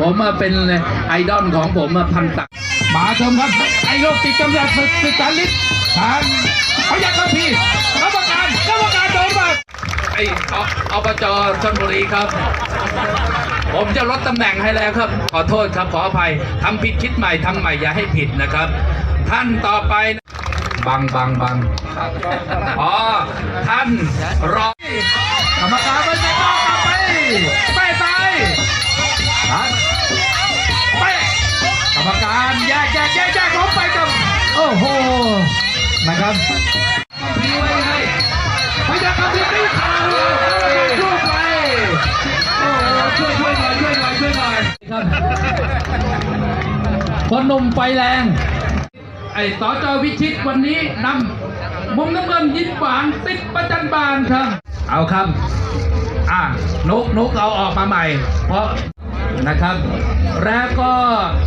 ผมมาเป็นไอดอลของผมมาพันตักมาชมครับ ไอ้โรคติดกำลังศึกศึกษาลิศทางพยัคฆ์พีกรรมการกรรมการโดนมาไออบจชนบุรีครับ ผมจะลดตำแหน่งให้แล้วครับ ขอโทษครับขออภัยทำผิดคิดใหม่ทำใหม่อย่าให้ผิดนะครับ ท่านต่อไปบังบังบังอ๋อท่านรองกรรมการไม่จะต้องกลับไป โอ้โหนะครับพี่ไว้ให้พยัคฆ์พีตีข่าลูกไปโอ้ช่วยช่วยหน่อยช่วยหน่อยช่วยหน่อยครับคนมไฟแรง ไอ้สอจอวิชิตวันนี้นำมุมน้ำเงินยิ้มหวานติดประจันบานครับ เอาครับอะนุกนุกเอาออกมาใหม่ เพราะนะครับ แล้วก็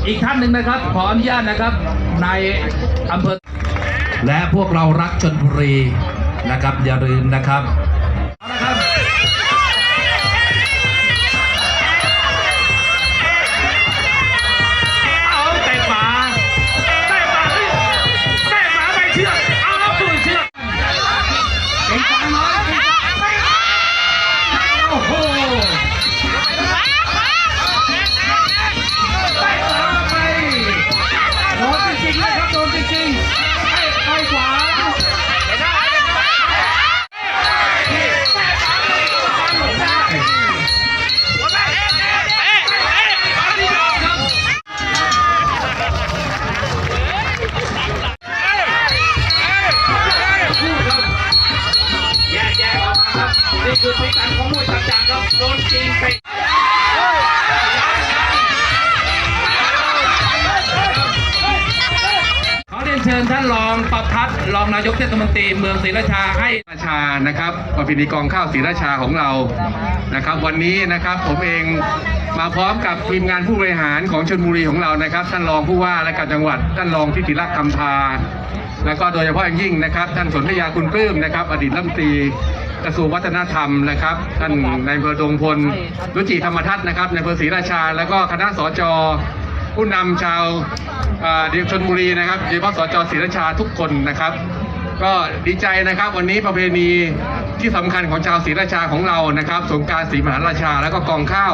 อีกท่านหนึ่งนะครับ ขออนุญาตนะครับ ในอำเภอและพวกเรารักชนบุรีนะครับอย่าลืมนะครับ ญท่านรองประพัฒน์รองนายกเทศมนตรีเมืองศรีราชาให้ราชานะครับประเพณีกองข้าวศรีราชาของเรานะครับ วันนี้นะครับผมเองมาพร้อมกับทีมงานผู้บริหารของชนบุรีของเรานะครับ ท่านรองผู้ว่าและการจังหวัด ท่านรองทิติรักษ์คำพาแล้วก็โดยเฉพาะอย่างยิ่งนะครับ ท่านสนธยาคุณปลื้มนะครับ อดีตรัฐมนตรีกระทรวงวัฒนธรรมนะครับ ท่านนายอำเภอดงพลรุจิธรรมทัศน์นะครับในายอำเภอศรีราชา แล้วก็คณะสจ ผู้นำชาวเดียวชนบุรีนะครับโดยเฉพาะสจศรีราชาทุกคนนะครับ ก็ดีใจนะครับวันนี้ประเพณีที่สำคัญของชาวศรีราชาของเรานะครับสงการศรีมหาราชาแล้วก็กองข้าว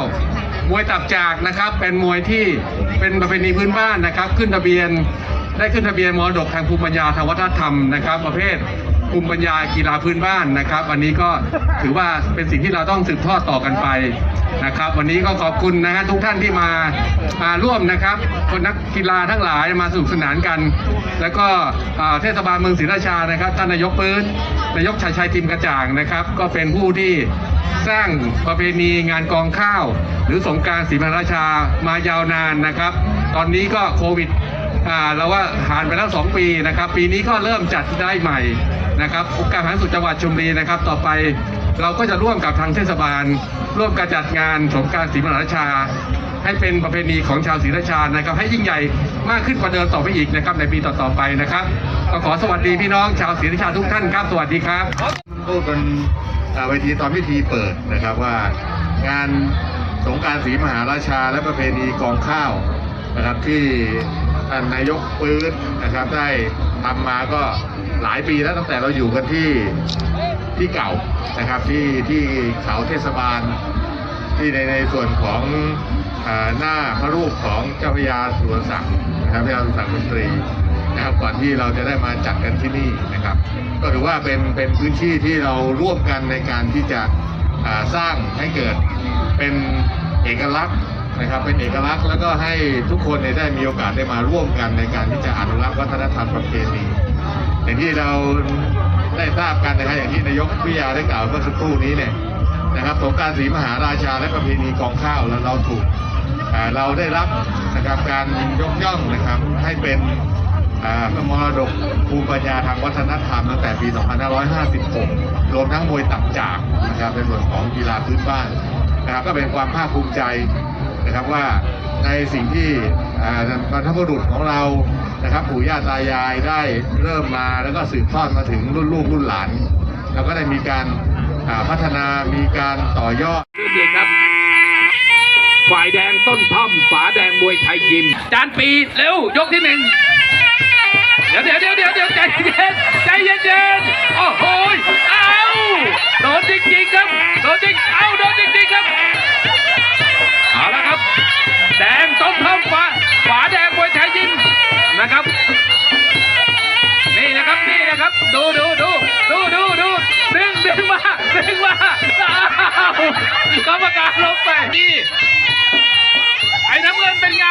มวยตับจากนะครับเป็นมวยที่เป็นประเพณีพื้นบ้านนะครับ ขึ้นทะเบียนได้ขึ้นทะเบียนมรดกทางภูมิปัญญาทางวัฒนธรรมนะครับ ประเภท ภูมิปัญญากีฬาพื้นบ้านนะครับ วันนี้ก็ถือว่าเป็นสิ่งที่เราต้องสืบทอดต่อกันไปนะครับ วันนี้ก็ขอบคุณนะฮะทุกท่านที่มามาร่วมนะครับคนนักกีฬาทั้งหลายมาสนุกสนานกัน แล้วก็เทศบาลเมืองศรีราชานะครับท่านนายกปื้นนายกชัยชัยทิมกระจ่างนะครับ ก็เป็นผู้ที่สร้างประเพณีงานกองข้าว หรือสงการศรีมหาราชามายาวนานนะครับ ตอนนี้ก็โควิด เราว่าผ่านไปแล้ว2ปีนะครับ ปีนี้ก็เริ่มจัดได้ใหม่นะครับองค์การบริหารส่วนจังหวัดชลบุรีนะครับ ต่อไปเราก็จะร่วมกับทางเทศบาล ร่วมการจัดงานสงการศรีมหาราชา ให้เป็นประเพณีของชาวศรีราชานะครับ ให้ยิ่งใหญ่มากขึ้นกว่าเดิมต่อไปอีกนะครับ ในปีต่อๆไปนะครับก็ขอสวัสดีพี่น้องชาวศรีราชาทุกท่านครับสวัสดีครับพูดบนอ่าเวทีตอนพิธีเปิดนะครับว่างานสงการศรีมหาราชา และประเพณีกองข้าวนะครับที่ ท่านนายกปืนนะครับได้ทำมาก็หลายปีแล้วตั้งแต่เราอยู่กันที่ที่เก่านะครับที่ที่เขาเทศบาล ที่ในในส่วนของอหน้าพระรูปของเจ้าพยาสุรศักดิ์นะครับพยาสุรศักดิ์มนตรีนะครับก่อนที่เราจะได้มาจัดกันที่นี่นะครับ ก็ถือว่าเป็นเป็นพื้นที่ที่เราร่วมกันในการที่จะสร้างให้เกิดเป็นเอกลักษณ์ นะครับเป็นเอกลักษณ์แล้วก็ให้ทุกคนเนี่ยได้มีโอกาสได้มาร่วมกันในการที่จะอนุรักษ์วัฒนธรรมประเพณีอย่างที่เราได้ทราบกันนะครับอย่างที่นายกวิทยาได้กล่าวเมื่อสักครู่นี้เนี่ยนะครับสงการศรีมหาราชาและประเพณีกองข้าวแล้วเราถูกเราได้รับนะครับการยกย่องนะครับให้เป็นมรดกภูมิปัญญาทางวัฒนธรรมตั้งแต่ปี 2556 รวมทั้งมวยตับจากนะครับในส่วนของกีฬาพื้นบ้านนะครับก็เป็นความภาคภูมิใจ นะครับว่าในสิ่งที่บรรพบุรุษของเรานะครับปู่ย่าตายายได้เริ่มมาแล้วก็สืบทอดมาถึงรุ่นลูกรุ่นหลานเราก็ได้มีการพัฒนามีการต่อยอดเด็กครับฝ่ายแดงต้นท่อมฝาแดงมวยไทยยิม จานปีเร็วยกที่หนึ่งเดี๋ยวเดี๋ยวเดี๋ยวเดี๋ยวใจเย็นใจเย็นโอ้โหเอ้า ครับ ดูดูดูดูดูดูดึงดึงมาดึงมาอ้าวกรรมการลงไปนี่ไอ้น้ำเงินเป็นไง